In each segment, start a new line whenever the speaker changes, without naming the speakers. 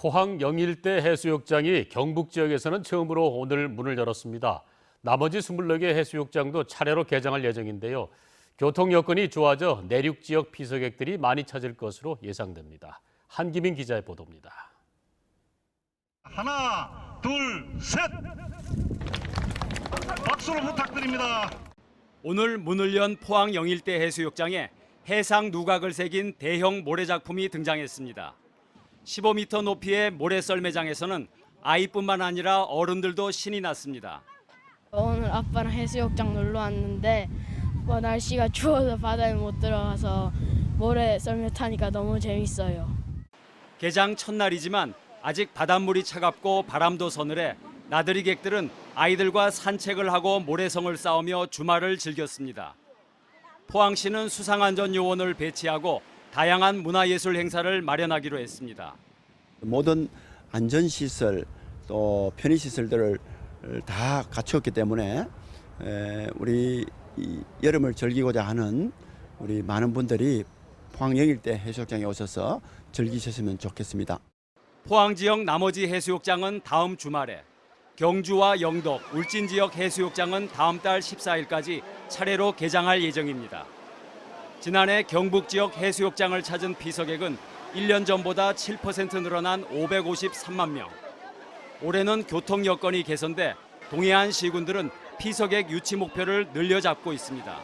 포항 영일대 해수욕장이 경북 지역에서는 처음으로 오늘 문을 열었습니다. 나머지 24개 해수욕장도 차례로 개장할 예정인데요. 교통 여건이 좋아져 내륙 지역 피서객들이 많이 찾을 것으로 예상됩니다. 한기민 기자의 보도입니다.
하나, 둘, 셋. 박수로 부탁드립니다.
오늘 문을 연 포항 영일대 해수욕장에 해상 누각을 새긴 대형 모래 작품이 등장했습니다. 15m 높이의 모래 썰매장에서는 아이뿐만 아니라 어른들도 신이 났습니다.
오늘 아빠랑 해수욕장 놀러 왔는데 뭐 날씨가 추워서 바다에 못 들어가서 모래 썰매 타니까 너무 재밌어요.
개장 첫날이지만 아직 바닷물이 차갑고 바람도 서늘해 나들이 객들은 아이들과 산책을 하고 모래성을 쌓으며 주말을 즐겼습니다. 포항시는 수상안전 요원을 배치하고 다양한 문화예술 행사를 마련하기로 했습니다.
모든 안전시설 또 편의시설들을 다 갖추었기 때문에 에, 우리 이 여름을 즐기고자 하는 우리 많은 분들이 포항 영일대 해수욕장에 오셔서 즐기셨으면 좋겠습니다.
포항 지역 나머지 해수욕장은 다음 주말에, 경주와 영덕, 울진 지역 해수욕장은 다음 달 14일까지 차례로 개장할 예정입니다. 지난해 경북 지역 해수욕장을 찾은 피서객은 1년 전보다 7% 늘어난 553만 명. 올해는 교통 여건이 개선돼 동해안 시군들은 피서객 유치 목표를 늘려잡고 있습니다.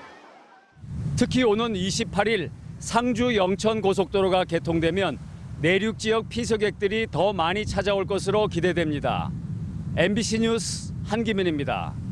특히 오는 28일 상주 영천 고속도로가 개통되면 내륙 지역 피서객들이 더 많이 찾아올 것으로 기대됩니다. MBC 뉴스 한기민입니다.